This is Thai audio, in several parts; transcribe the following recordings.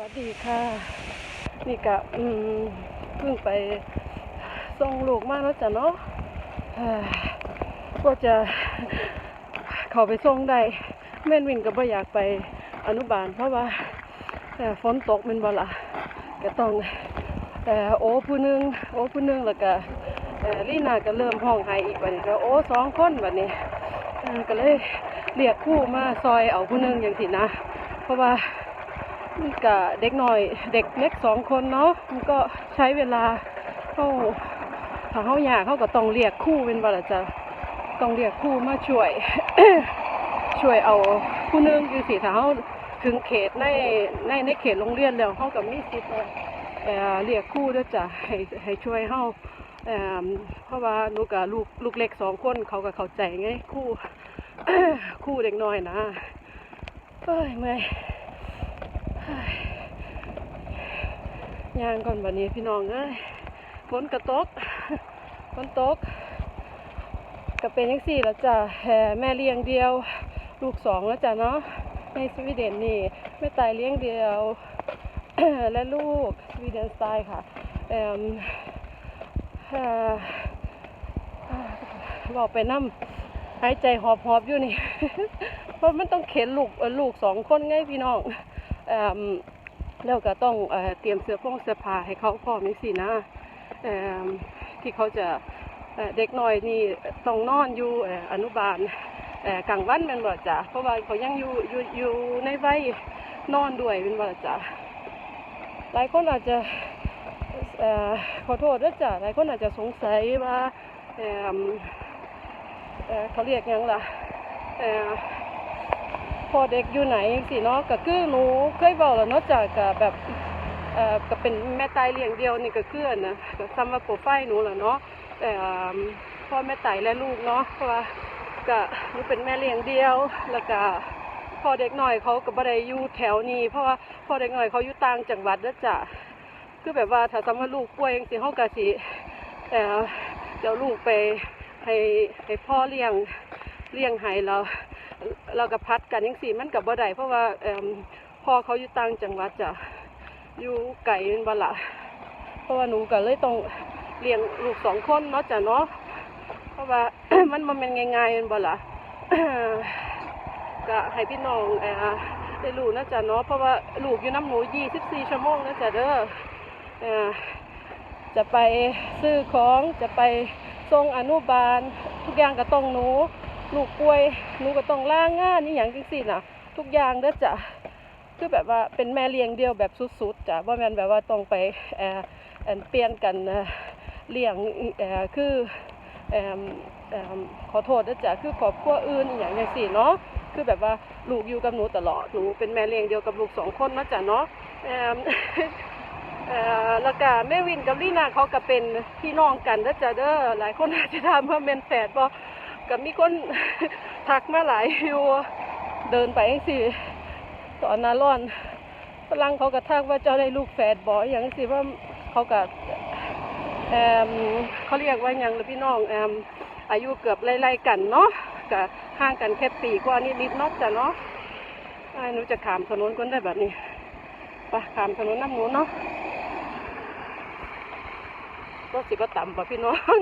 วัสดีค่ะ นี่กะอืมเพิ่งไปส่งลูกมาแล้วจ้ะเนาะก็จะเข้าไปส่งได้แม่นวินก็บ่อยากไปอนุบาล เพราะว่าเอ่ฝนตกแมันบ่ล่ะก็ต้องเอ่โอ้ผู้หนึงโอ้ผู้หนึงแล้วก็เอ่นาก็เริ่มห้องไห้อีกบัดนี้ก็โอ้สองคนบัดนี้ก็เลยเรียกคู่มาซอยเอาผู้หนึงอย่างสินะ เพราะว่า มันกับเด็กหน่อย เด็กเล็กสองคนเนาะมันก็ใช้เวลาเขาถ้าเขาอยากเขาก็ต้องเรียกคู่เป็นบ่ล่ะจะต้องเรียกคู่มาช่วย ช่วยเอาผู้นึงคือสิถ้าเขาถึงเขตในในในเขตโรงเรียนแล้วเขาก็มีสิทธิ์เอ่เรียกคู่ด้วยจ้ะให้ให้ช่วยเขาเพราะว่าลูกกับลูกลูกเล็กสองคนเขาก็เข้าใจไงคู่คู่เด็กน้อยนะเอ้ยเมื่อย ย่างก่อนวันนี้พี่น้องเอ้ยฝนกระตกฝนตกก็เป็นยังสี่แล้วจ้ะแห่แม่เลี้ยงเดียว ลูกสองแล้วจ้ะเนาะในสวีเดนนี่แม่ตายเลี้ยงเดียว และลูกสวีเดนสไตล์ค่ะเอ่มบอกไปน้ำหายใจหอบหอบอยู่นี่ เพราะมันต้องเข็นลูกลูกสองคนไงพี่น้อง แล้วก็ต้องเอเตรียมเสื้อผงเสื้อผ้าให้เขาพร้อมนี่สินะที่เขาจะเด็กน้อยนี่ต้องนอนอยู่อนุบาลกลางวันเป็นบ่จ้ะเพราะว่าเขายังอยู่อยู่อยู่ในวัยนอนด้วยเป็นบ่จ้ะหลายคนอาจจะเขอโทษด้วยจ้ะหลายคนอาจจะสงสัยว่าเเเขาเรียกยังล่ะ อ่อพอเด็กอยู่ไหนสิเนาะก็คือหนูเคยบอกแล้วเนาะจากกับแบบเอ่อก็เป็นแม่ตายเลี้ยงเดียวนี่ก็คืออันะก็ซ้ำว่าโปรไฟล์หนูแหละเนาะแต่พ่อแม่ตายและลูกเนาะเพราะว่าก็หนูเป็นแม่เลี้ยงเดียวแล้วก็พ่อเด็กหน่อยเขาก็บ่ได้อยู่แถวนี้ เพราะว่าพ่อเด็กหน่อยเขาอยู่ต่างจังหวัดเด้อจ้ะคือแบบว่าถ้าสมมติลูกป่วยจังซี่เฮาก็สิเอ่เดี๋ยวลูกไปให้ให้พ่อเลี้ยงเลี้ยงให้แล้ว เรากับพัดกันยังสี่มันกับบ่ได้เพราะว่าพ่อเขาอยู่ต่างจังหวัดจ้ะอยู่ไก่เป็นบละเพราะว่าหนูก็เลยต้องเลี้ยงลูกสองคนเนาะจ้ะเนาะเพราะว่ามันมันเป็นง่ายๆเป็นบละก็ให้พี่น้องเอ่อได้รู้นะจ๊ะเนาะเพราะว่าลูกอยู่น้ำหนู24ชั่วโมงนะจ๊ะเด้อเออจะไปซื้อของจะไปส่งอนุบาล ทุกอย่างก็ต้องหนู ลูกป่วยหนูก็ต้องล่างงานนี่อย่างจริงสินะทุกอย่างเด้อจ้ะคือแบบว่าเป็นแม่เลี้ยงเดียวแบบสุดๆจ้ะว่าแม่นแบบว่าต้องไปเอ่อเอ่อเปลี่ยนกันเลี้ยงเอ่อคือเอ่อเอ่อขอโทษเด้อจ้ะคือครอบครัวอื่นอย่างจังซี่เนาะคือแบบว่าลูกอยู่กับหนูตลอดหนูเป็นแม่เลี้ยงเดียวกับลูกสองคนนาะจ้ะเนาะเอ่อเอ่อแล้วก็แม่วินกับลีนาเขาก็เป็นพี่น้องกันเด้อจ้ะเด้อหลายคนอาจจะถามว่าแม่นแฝดบ่ ก็มีคนทักมาหลายอยู่เดินไปจังสิตอนนาร้อนฝรั่งเขาก็ทักว่าเจ้าได้ลูกแฝดบ่อหย่างสิว่าเขาก็แอมเขาเรียกว่ายังล่ะพี่น้องแอมอายุเกือบไล่ๆกันเนาะก็ห่างกันแค่ปีกว่านิดๆเนาะจ้ะเนาะอ้หนูจะขามถนนคนได้แบบนี้ไปขามถนนน้ำหนูเนาะก็สิบ่ต่ำป่ะพี่น้อง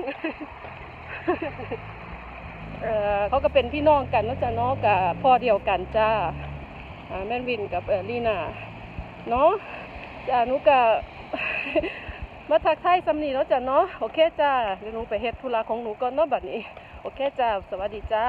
เออเขาก็เป็นพี่น้องกันนะจ๊ะเนาะกับพ่อเดียวกันจ้าแม่นวินกับเออลีน่าเนาะจ้าหนูกับมาทักทายสำนีเนาะจ้ะเนาะโอเคจ้าเดี๋ยวหนูไปเฮ็ดธุระของหนูก่อนเนาะบัดนี้ โอเคจ้า สวัสดีจ้า